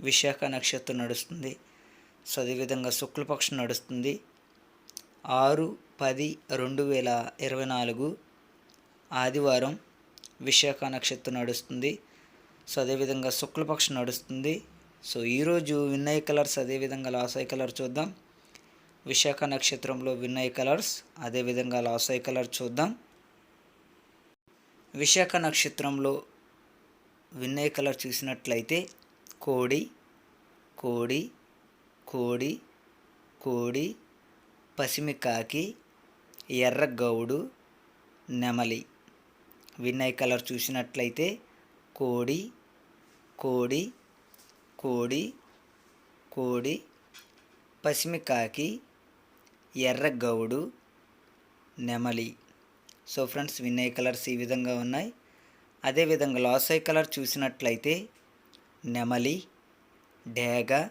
విశాఖ నక్షత్రం నడుస్తుంది. సో అదేవిధంగా శుక్లపక్షం నడుస్తుంది. ఆరు పది రెండు వేల ఇరవై నాలుగు ఆదివారం విశాఖ నక్షత్రం నడుస్తుంది. సో అదేవిధంగా శుక్లపక్షం నడుస్తుంది. సో ఈరోజు విన్నయ్ కలర్స్ అదేవిధంగా లాసాయ్ కలర్ చూద్దాం. విశాఖ నక్షత్రంలో విన్నయ్ కలర్స్ అదేవిధంగా లాసాయ్ కలర్ చూద్దాం. విశాఖ నక్షత్రంలో విన్నయ్ కలర్ చూసినట్లయితే కోడి కోడి కోడి కోడి పసిమి కాకి నెమలి. వినయ్ కలర్ చూసినట్లయితే కోడి కోడి కోడి కోడి పసిమి కాకి నెమలి. సో ఫ్రెండ్స్ వినయ్ కలర్స్ ఈ విధంగా ఉన్నాయి. అదేవిధంగా లాసై కలర్ చూసినట్లయితే నెమలి డేగ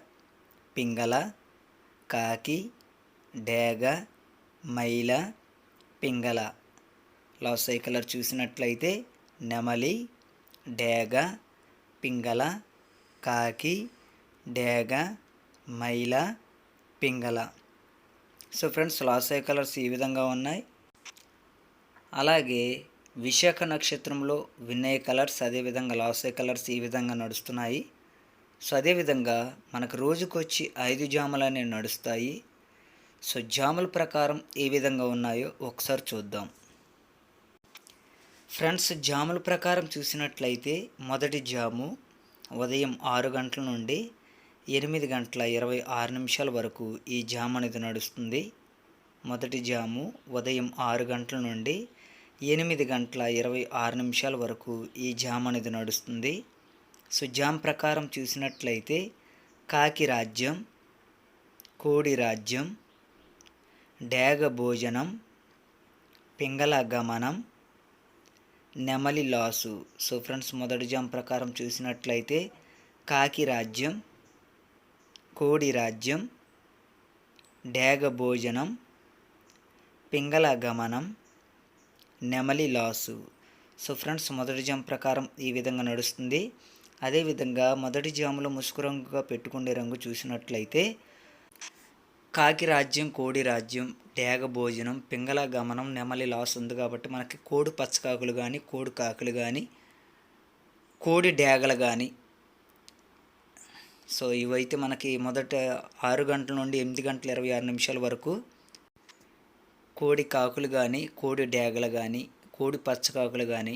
పింగళ కాకి డేగ మైల పింగళ. లవ్ కలర్ చూసినట్లయితే నెమలి డేగ పింగళ కాకి డేగ మైల పింగళ. సో ఫ్రెండ్స్ లాసై కలర్స్ ఈ విధంగా ఉన్నాయి. అలాగే విశాఖ నక్షత్రంలో వినయ్ కలర్స్ అదేవిధంగా లాసే కలర్స్ ఈ విధంగా నడుస్తున్నాయి. సో అదేవిధంగా మనకు రోజుకొచ్చి ఐదు జాములు అనేవి నడుస్తాయి. సో జాముల ప్రకారం ఏ విధంగా ఉన్నాయో ఒకసారి చూద్దాం. ఫ్రెండ్స్ జాముల ప్రకారం చూసినట్లయితే మొదటి జాము ఉదయం ఆరు గంటల నుండి ఎనిమిది గంటల ఇరవై ఆరు నిమిషాల వరకు ఈ జాము అనేది నడుస్తుంది. మొదటి జాము ఉదయం ఆరు గంటల నుండి ఎనిమిది గంటల ఇరవై ఆరు నిమిషాల వరకు ఈ జాము అనేది నడుస్తుంది. సో జామ్ ప్రకారం చూసినట్లయితే కాకి రాజ్యం కోడి రాజ్యం డేగ భోజనం పింగళ గమనం నెమలి లాసు. సో ఫ్రెండ్స్ మొదటి జామ్ ప్రకారం చూసినట్లయితే కాకి రాజ్యం కోడి రాజ్యం డేగ భోజనం పింగళ గమనం నెమలి లాసు. సో ఫ్రెండ్స్ మొదటి జామ్ ప్రకారం ఈ విధంగా నడుస్తుంది. అదేవిధంగా మొదటి జాములో ముసుగు రంగుగా పెట్టుకునే రంగు చూసినట్లయితే కాకి రాజ్యం కోడి రాజ్యం డేగ భోజనం పింగళ గమనం నెమలి లాస్ ఉంది కాబట్టి మనకి కోడి పచ్చకాకులు కానీ కోడి కాకులు కానీ కోడి డేగలు కానీ సో ఇవైతే మనకి మొదట ఆరు గంటల నుండి ఎనిమిది గంటల ఇరవై ఆరు నిమిషాల వరకు కోడి కాకులు కానీ కోడి డేగలు కానీ కోడి పచ్చకాకులు కానీ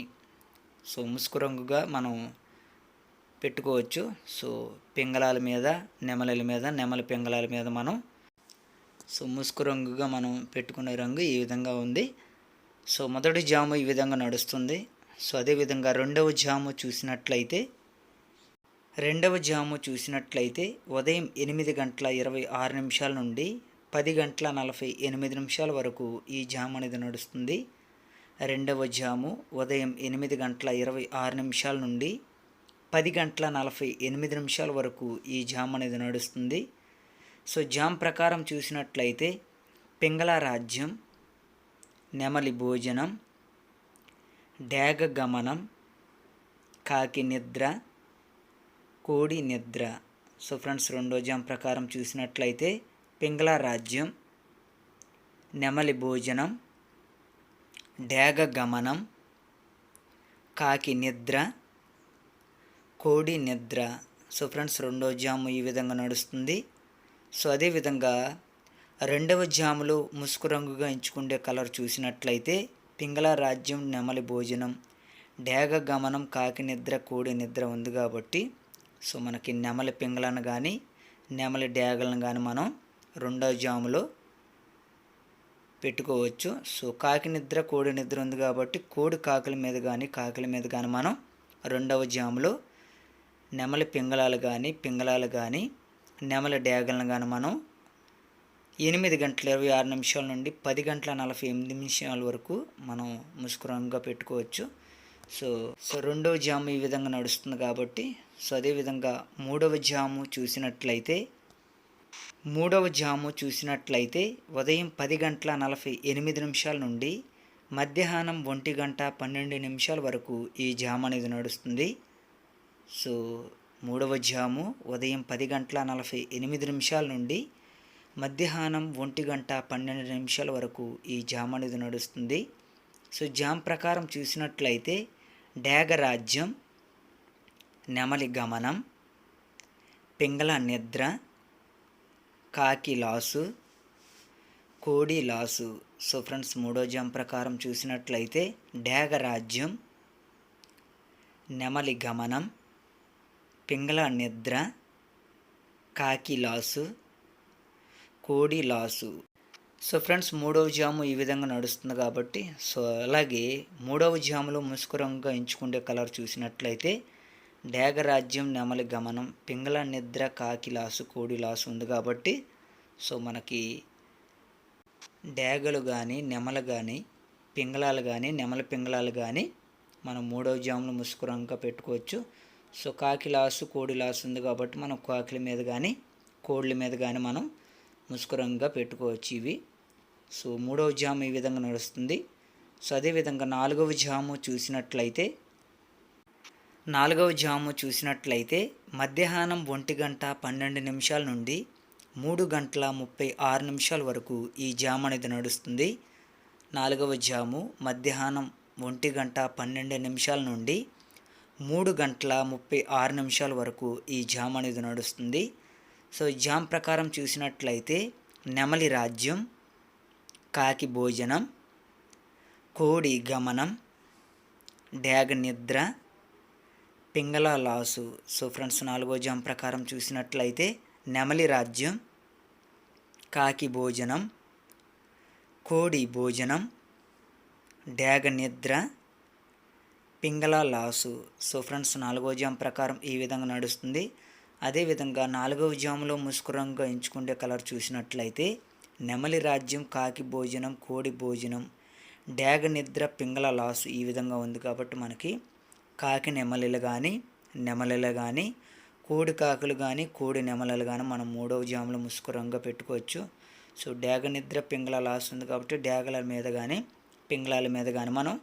సో ముసుకు రంగుగా మనం పెట్టుకోవచ్చు. సో పింగళాల మీద నెమలల మీద నెమల పింగళాల మీద మనం సో ముసుగు రంగుగా మనం పెట్టుకునే రంగు ఈ విధంగా ఉంది. సో మొదటి జాము ఈ విధంగా నడుస్తుంది. సో అదేవిధంగా రెండవ జాము చూసినట్లయితే రెండవ జాము చూసినట్లయితే ఉదయం ఎనిమిది గంటల ఇరవై ఆరు నిమిషాల నుండి పది గంటల నలభై ఎనిమిది నిమిషాల వరకు ఈ జాము అనేది నడుస్తుంది. రెండవ జాము ఉదయం ఎనిమిది గంటల ఇరవై ఆరు నిమిషాల నుండి పది గంటల నలభై ఎనిమిది నిమిషాల వరకు ఈ జామ్ అనేది నడుస్తుంది. సో జామ్ ప్రకారం చూసినట్లయితే పింగళ రాజ్యం నెమలి భోజనం డేగ గమనం కాకి నిద్ర కోడి నిద్ర. సో ఫ్రెండ్స్ రెండో జామ్ ప్రకారం చూసినట్లయితే పింగళ రాజ్యం నెమలి భోజనం డేగ గమనం కాకి నిద్ర కోడి నిద్ర. సో ఫ్రెండ్స్ రెండో జాము ఈ విధంగా నడుస్తుంది. సో అదేవిధంగా రెండవ జాములో ముసుకు రంగుగా ఎంచుకుండే కలర్ చూసినట్లయితే పింగళ రాజ్యం నెమలి భోజనం. డేగ గమనం కాకి నిద్ర కోడి నిద్ర ఉంది కాబట్టి. సో మనకి నెమలి పింగళను కానీ నెమలి డేగలను కానీ మనం రెండవ జాములో పెట్టుకోవచ్చు. సో కాకి నిద్ర కోడి నిద్ర ఉంది కాబట్టి కోడి కాకుల మీద కానీ కాకుల మీద కానీ మనం రెండవ జాములో నెమలి పింగళాలు కానీ పింగళాలు కానీ నెమలి డ్యాగలను కానీ మనం ఎనిమిది గంటల ఇరవై ఆరు నిమిషాల నుండి పది గంటల నలభై ఎనిమిది నిమిషాల వరకు మనం ముసుకురంగా పెట్టుకోవచ్చు. సో సో రెండవ జాము ఈ విధంగా నడుస్తుంది కాబట్టి సో అదేవిధంగా మూడవ జాము చూసినట్లయితే మూడవ జాము చూసినట్లయితే ఉదయం పది గంటల నలభై ఎనిమిది నిమిషాల నుండి మధ్యాహ్నం ఒంటి గంట పన్నెండు నిమిషాల వరకు ఈ జాము అనేది నడుస్తుంది. సో మూడవ జాము ఉదయం పది గంటల నలభై ఎనిమిది నిమిషాల నుండి మధ్యాహ్నం ఒంటి గంట పన్నెండు నిమిషాల వరకు ఈ జామ్ అనేది నడుస్తుంది. సో జామ్ ప్రకారం చూసినట్లయితే రాజ్యం నెమలి గమనం పింగళ నిద్ర కాకి లాసు కోడి లాసు. సో ఫ్రెండ్స్ మూడో జామ్ ప్రకారం చూసినట్లయితే రాజ్యం నెమలి గమనం పింగళ నిద్ర కాకి లాసు కోడి లాసు. సో ఫ్రెండ్స్ మూడవ జాము ఈ విధంగా నడుస్తుంది కాబట్టి సో అలాగే మూడవ జాములో ముసుకు రంగుగా ఎంచుకునే కలర్ చూసినట్లయితే డేగరాజ్యం నెమలి గమనం పింగళ నిద్ర కాకి లాసు కోడి లాసు ఉంది కాబట్టి సో మనకి డేగలు కానీ నెమలు కానీ పింగళాలు కానీ నెమల పింగళాలు కానీ మనం మూడవ జాములు ముసుకు రంగుగా పెట్టుకోవచ్చు. సో కాకి లాసు కోడి లాసు ఉంది కాబట్టి మనం కాకిల మీద కానీ కోళ్ళ మీద కానీ మనం ముసుగు రంగుగా పెట్టుకోవచ్చు ఇవి. సో మూడవ జాము ఈ విధంగా నడుస్తుంది. సో అదేవిధంగా నాలుగవ జాము చూసినట్లయితే నాలుగవ జాము చూసినట్లయితే మధ్యాహ్నం ఒంటి గంట పన్నెండు నిమిషాల నుండి మూడు గంటల ముప్పై ఆరు నిమిషాల వరకు ఈ జాము అనేది నడుస్తుంది. నాలుగవ జాము మధ్యాహ్నం ఒంటి గంట పన్నెండు నిమిషాల నుండి మూడు గంటల ముప్పై ఆరు నిమిషాల వరకు ఈ జామ్ అనేది నడుస్తుంది. సో జామ్ ప్రకారం చూసినట్లయితే నెమలి రాజ్యం కాకి భోజనం కోడి గమనం డ్యాగ నిద్ర పింగళ లాసు. సో ఫ్రెండ్స్ నాలుగో జామ్ ప్రకారం చూసినట్లయితే నెమలి రాజ్యం కాకి భోజనం కోడి భోజనం డ్యాగ నిద్ర పింగళ లాసు. సో ఫ్రెండ్స్ నాలుగో జామ్ ప్రకారం ఈ విధంగా నడుస్తుంది. అదేవిధంగా నాలుగవ జాములో ముసుకు రంగుగా ఎంచుకునే కలర్ చూసినట్లయితే నెమలి రాజ్యం కాకి భోజనం కోడి భోజనం డ్యాగ నిద్ర పింగళ లాసు ఈ విధంగా ఉంది కాబట్టి మనకి కాకి నెమలిలు కానీ నెమలిలు కానీ కోడి కాకులు కానీ కోడి నెమలలు కానీ మనం మూడవ జాములో ముసుకు రంగుగా పెట్టుకోవచ్చు. సో డ్యాగ నిద్ర పింగళ లాస్ ఉంది కాబట్టి డ్యాగల మీద కానీ పింగళాల మీద కానీ మనం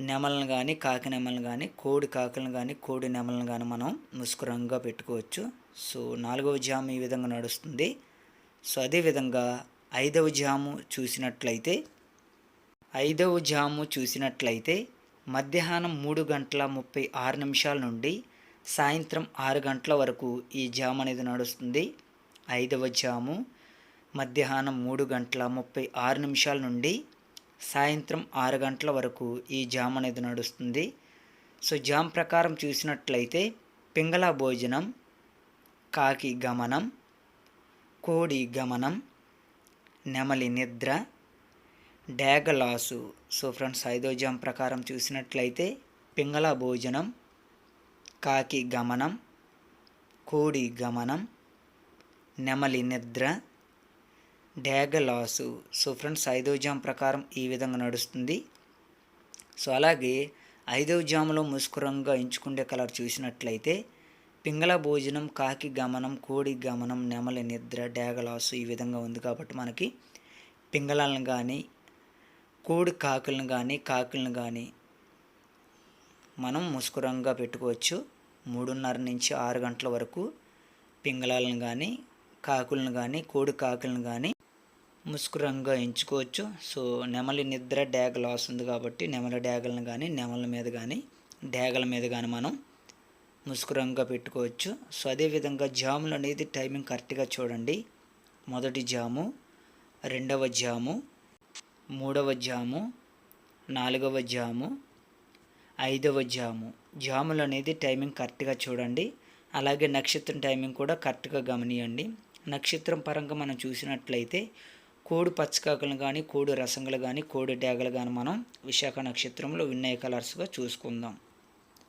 నెమలను కానీ కాకి నెమలను కానీ కోడి కాకులను కానీ కోడి నెమలను కానీ మనం ముసుగు రంగుగా పెట్టుకోవచ్చు. సో నాలుగవ జాము ఈ విధంగా నడుస్తుంది. సో అదేవిధంగా ఐదవ జాము చూసినట్లయితే ఐదవ జాము చూసినట్లయితే మధ్యాహ్నం మూడు గంటల ముప్పై ఆరు నిమిషాల నుండి సాయంత్రం ఆరు గంటల వరకు ఈ జాము అనేది నడుస్తుంది. ఐదవ జాము మధ్యాహ్నం మూడు గంటల ముప్పై ఆరు నిమిషాల నుండి సాయంత్రం ఆరు గంటల వరకు ఈ జామ్ అనేది నడుస్తుంది. సో జామ్ ప్రకారం చూసినట్లయితే పింగళ భోజనం కాకి గమనం కోడి గమనం నెమలి నిద్ర డ్యాగలాసు. సో ఫ్రెండ్స్ ఐదో జామ్ ప్రకారం చూసినట్లయితే పింగళ భోజనం కాకి గమనం కోడి గమనం నెమలి నిద్ర లాసు. సో ఫ్రెండ్స్ ఐదవ జామ్ ప్రకారం ఈ విధంగా నడుస్తుంది. సో అలాగే ఐదవ జాములో ముస్కురంగా ఎంచుకునే కలర్ చూసినట్లయితే పింగళ భోజనం కాకి గమనం కోడి గమనం నెమలి నిద్ర డేగలాసు ఈ విధంగా ఉంది కాబట్టి మనకి పింగళాలను కానీ కోడి కాకులను కానీ కాకులను కానీ మనం ముస్కురంగా పెట్టుకోవచ్చు. మూడున్నర నుంచి ఆరు గంటల వరకు పింగళాలను కానీ కాకులను కానీ కోడి కాకులను కానీ ముసుగు రంగుగా ఎంచుకోవచ్చు. సో నెమలి నిద్ర డ్యాగ్ లాస్ ఉంది కాబట్టి నెమలి డ్యాగలను కానీ నెమల మీద కానీ డ్యాగల మీద కానీ మనం ముసుగు రంగుగా పెట్టుకోవచ్చు. సో అదేవిధంగా జాములు అనేది టైమింగ్ కరెక్ట్గా చూడండి. మొదటి జాము రెండవ జాము మూడవ జాము నాలుగవ జాము ఐదవ జాము. జాములు అనేది టైమింగ్ కరెక్ట్గా చూడండి. అలాగే నక్షత్రం టైమింగ్ కూడా కరెక్ట్గా గమనియండి. నక్షత్రం పరంగా మనం చూసినట్లయితే కోడి పచ్చకాకులను కానీ కోడి రసంగులు కానీ కోడి డేగలు కానీ మనం విశాఖ నక్షత్రంలో విన్నయ కలర్స్గా చూసుకుందాం.